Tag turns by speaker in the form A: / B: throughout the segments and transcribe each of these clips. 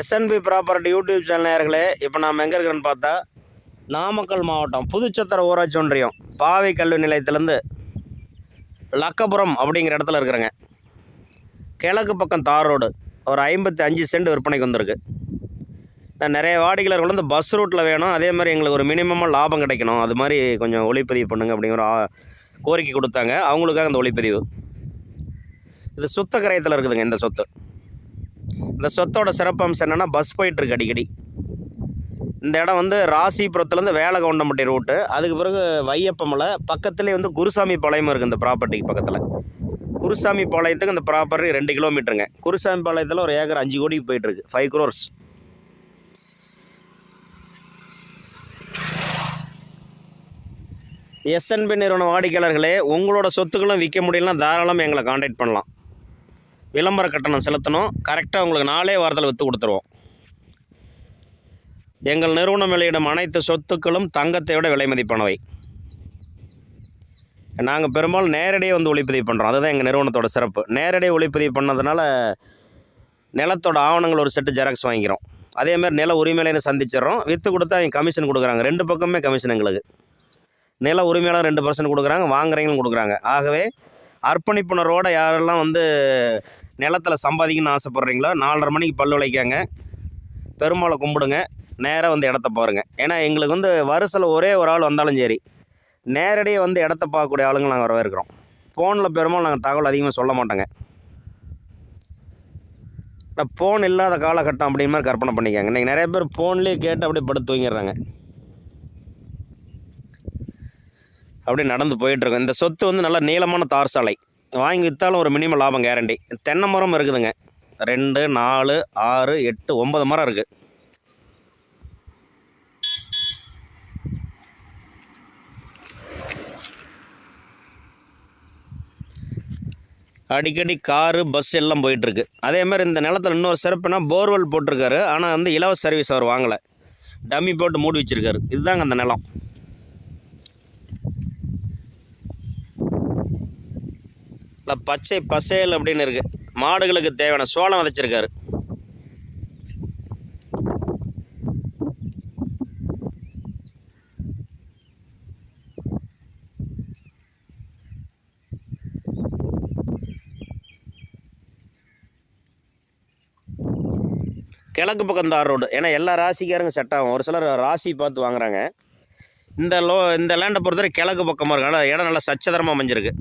A: SNP property YouTube channel நேர்களே இப்போ நாம் எங்கே இருக்கிறேன்னு பார்த்தா நாமக்கல் மாவட்டம் புதுச்சத்திர ஊராட்சி ஒன்றியம் பாவை கல்வி நிலையத்திலேருந்து லக்கபுரம் அப்படிங்கிற இடத்துல இருக்கிறேங்க. கிழக்கு பக்கம் தார் ரோடு ஒரு ஐம்பத்தி அஞ்சு சென்ட் விற்பனைக்கு வந்திருக்கு. நான் நிறைய வாடிக்கையாளர்கள் வந்து பஸ் ரூட்டில் வேணும் அதே மாதிரி எங்களுக்கு ஒரு மினிமமாக லாபம் கிடைக்கணும். அது மாதிரி கொஞ்சம் ஒளிப்பதிவு பண்ணுங்க அப்படிங்கிற கோரிக்கை கொடுத்தாங்க. அவங்களுக்காக அந்த ஒளிப்பதிவு. இது சுத்த கரையத்தில் இருக்குதுங்க இந்த சொத்து. இந்த சொத்தோட சிறப்பம்சம் என்னென்னா பஸ் போயிட்டுருக்கு அடிக்கடி. இந்த இடம் வந்து ராசிபுரத்துலேருந்து வேலகவுண்டம்பட்டி ரூட்டு அதுக்கு பிறகு வையப்பமலை பக்கத்துலேயே வந்து குருசாமி பாளையம் இருக்குது இந்த ப்ராப்பர்ட்டிக்கு பக்கத்தில். குருசாமி பாளையத்துக்கு இந்த ப்ராப்பர்ட்டி ரெண்டு கிலோமீட்டருங்க குருசாமி பாளையத்தில் ஒரு ஏக்கர் அஞ்சு கோடிக்கு போயிட்டுருக்கு. ஃபைவ் க்ரோர்ஸ் எஸ்என்பி நிறுவன வாடிக்கையாளர்களே உங்களோட சொத்துக்களும் விற்க முடியலன்னா தாராளமாக எங்களை காண்டாக்ட் பண்ணலாம். விளம்பர கட்டணம் செலுத்தணும். கரெக்டாக உங்களுக்கு நாளே வாரத்தில் விற்று கொடுத்துருவோம். எங்கள் நிறுவனம் வெளியிடும் அனைத்து சொத்துக்களும் தங்கத்தை விட விலை மதிப்பானவை. நாங்கள் பெரும்பாலும் நேரடியாக வந்து ஒளிப்பதிவு பண்ணுறோம் அதுதான் எங்கள் நிறுவனத்தோட சிறப்பு. நேரடியாக ஒளிப்பதிவு பண்ணதுனால நிலத்தோட ஆவணங்கள் ஒரு செட்டு ஜெராக்ஸ் வாங்கிக்கிறோம். அதேமாதிரி நில உரிமையில சந்திச்சிடுறோம். விற்று கொடுத்தா அவங்க கமிஷன் கொடுக்குறாங்க. ரெண்டு பக்கமே கமிஷன் எங்களுக்கு. நில உரிமையாளர் ரெண்டு பர்சன்ட் கொடுக்குறாங்க வாங்குறீங்களும் கொடுக்குறாங்க. ஆகவே அர்ப்பணிப்புணர்வோடு யாரெல்லாம் வந்து நிலத்தில் சம்பாதிக்கணும்னு ஆசைப்பட்றீங்களோ நாலரை மணிக்கு பல் உழைக்காங்க பெருமாளை கும்பிடுங்க. நேராக வந்து இடத்த பாருங்கள் ஏன்னா எங்களுக்கு வந்து வருஷத்தில் ஒரே ஒரு ஆள் வந்தாலும் சரி நேரடியாக வந்து இடத்த பார்க்கக்கூடிய ஆளுங்க நாங்கள் வரவேற்கிறோம். ஃபோனில் பெரும்பாலும் நாங்கள் தகவல் அதிகமாக சொல்ல மாட்டோங்க. ஆனால் ஃபோன் இல்லாத காலகட்டம் அப்படிங்கிற மாதிரி கற்பனை பண்ணிக்காங்க. இன்றைக்கி நிறைய பேர் ஃபோன்லேயே கேட்டு அப்படியே படுத்து தூங்கிடுறாங்க. அப்படி நடந்து போயிட்டுருக்கோம் இந்த சொத்து வந்து நல்ல நீளமான தார் சாலை. வாங்கி விற்றாலும் ஒரு மினிமம் லாபம் கேரண்டி தென்னை மரம் இருக்குதுங்க. ரெண்டு நாலு ஆறு எட்டு ஒன்பது மரம் இருக்குது அடிக்கடி காரு பஸ் எல்லாம் போயிட்டுருக்கு. அதே மாதிரி இந்த நிலத்தில் இன்னொரு சிறப்புனா போர்வெல் போட்டிருக்காரு. ஆனால் வந்து இலவச சர்வீஸ் அவர் வாங்கலை. டம்மி போட்டு மூடி வச்சிருக்காரு. இதுதாங்க அந்த நிலம். இல்லை பச்சை பசேல் அப்படின்னு இருக்குது மாடுகளுக்கு தேவையான சோளம் விதைச்சிருக்காரு. கிழக்கு பக்கம் தார் ரோடு. ஏன்னா எல்லா ராசிக்காரங்க செட் ஆகும். ஒரு சிலர் ராசி பார்த்து வாங்குறாங்க. இந்த லோ இந்த லேண்டை பொறுத்தவரை கிழக்கு பக்கமாக இருக்கு. ஆனால் இடம் நல்லா சச்சதரமாக அமைஞ்சிருக்கு.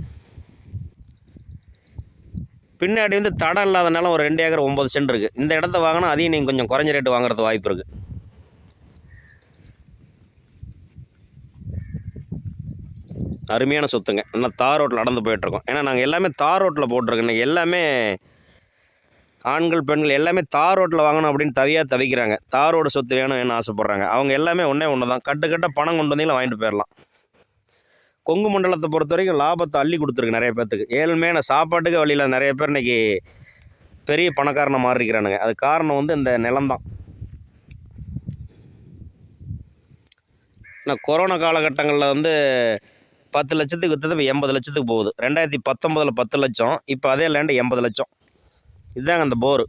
A: பின்னாடி வந்து தடம் இல்லாதனால ஒரு ரெண்டு ஏக்கர் ஒம்பது சென்ட் இருக்குது இந்த இடத்த வாங்கினா அதையும் நீங்கள் கொஞ்சம் குறைஞ்ச ரேட்டு வாங்குறது வாய்ப்பு இருக்குது அருமையான சொத்துங்க. இன்னும் தார் ரோட்டில் நடந்து போயிட்டுருக்கோம் ஏன்னா நாங்கள் எல்லாமே தார் ரோட்டில் போட்டிருக்கோம். எல்லாமே ஆண்கள் பெண்கள் எல்லாமே தார் ரோட்டில் வாங்கணும் அப்படின்னு தவியாக தவிக்கிறாங்க. தார் ரோடு சொத்து வேணும் வேணும்னு ஆசைப்பட்றாங்க. அவங்க எல்லாமே ஒன்றே ஒன்று தான் கட்டு கட்ட பணம் கொண்டு வந்தீங்களா வாங்கிட்டு போயிடலாம். கொங்கு மண்டலத்தை பொறுத்த வரைக்கும் லாபத்தை அள்ளி கொடுத்துருக்கு நிறைய பேர்த்துக்கு. ஏழ்மையான சாப்பாட்டுக்கு வழியில் நிறைய பேர் இன்னைக்கு பெரிய பணக்காரனை மாறிக்கிறானுங்க அது காரணம் வந்து இந்த நிலம்தான். நான் கொரோனா காலகட்டங்களில் வந்து பத்து லட்சத்துக்கு விற்றது இப்போ எண்பது லட்சத்துக்கு போகுது. ரெண்டாயிரத்தி பத்தொம்போதில் பத்து லட்சம் இப்போ அதே லேண்டு எண்பது லட்சம். இதுதாங்க அந்த போரு.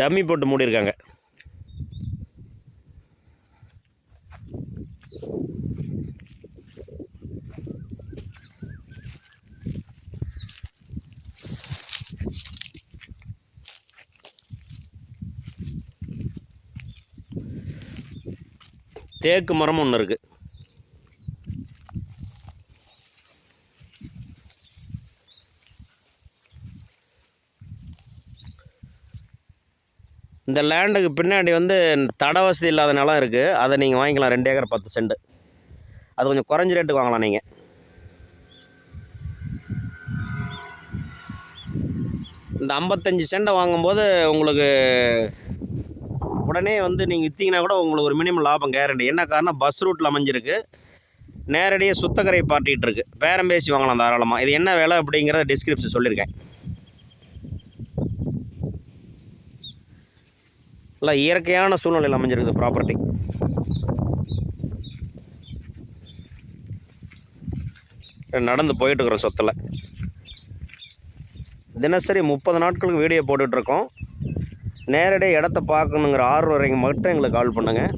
A: டம்மி போட்டு மூடியிருக்காங்க. தேக்கு மரம் ஒன்று இருக்குது இந்த லேண்டுக்கு பின்னாடி வந்து தட வசதி இல்லாத நிலம் இருக்குது அதை நீங்கள் வாங்கிக்கலாம். ரெண்டு ஏக்கர் பத்து சென்ட். அது கொஞ்சம் குறைஞ்ச ரேட்டுக்கு வாங்கலாம் நீங்கள் இந்த ஐம்பத்தஞ்சு செண்டை வாங்கும்போது உங்களுக்கு உடனே வந்து நீங்கள் விற்றீங்கன்னா கூட உங்களுக்கு ஒரு மினிமம் லாபம் கேரண்டி என்ன காரணம்? பஸ் ரூட்டில் அமைஞ்சிருக்கு. நேரடியாக சுத்தக்கரை பாட்டிகிட்டு இருக்குது பேரம் பேசி வாங்கலாம் தாராளமாக இது என்ன வேலை அப்படிங்கிறத டிஸ்கிரிப்ஷன் சொல்லியிருக்கேன். நல்லா இயற்கையான சூழ்நிலையில் அமைஞ்சிருக்குது ப்ராப்பர்ட்டி நடந்து போயிட்டுருக்குறோம் சொத்தில். தினசரி முப்பது நாட்களுக்கு வீடியோ போட்டுட்ருக்கோம். நேரடியாக இடத்த பார்க்கணுங்கிற ஆர்வம் வரைங்க மட்டும் எங்களுக்கு கால் பண்ணுங்கள்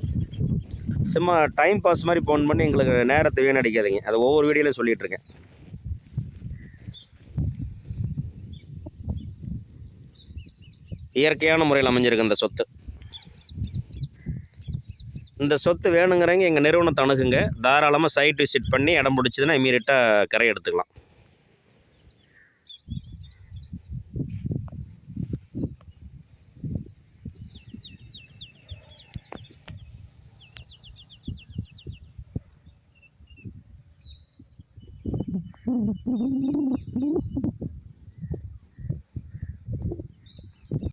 A: சும்மா டைம் பாஸ் மாதிரி ஃபோன் பண்ணி எங்களுக்கு நேரத்தை வீணடிக்காதீங்க. அது ஒவ்வொரு வீடியோலையும் சொல்லிகிட்ருக்கேன் இயற்கையான முறையில் அமைஞ்சிருக்கு இந்த சொத்து. இந்த சொத்து வேணுங்கிறவங்க எங்கள் நிறுவனத்தை அணுகுங்க தாராளமாக சைட் விசிட் பண்ணி இடம் பிடிச்சதுன்னா இமீடியட்டாக கரை எடுத்துக்கலாம்.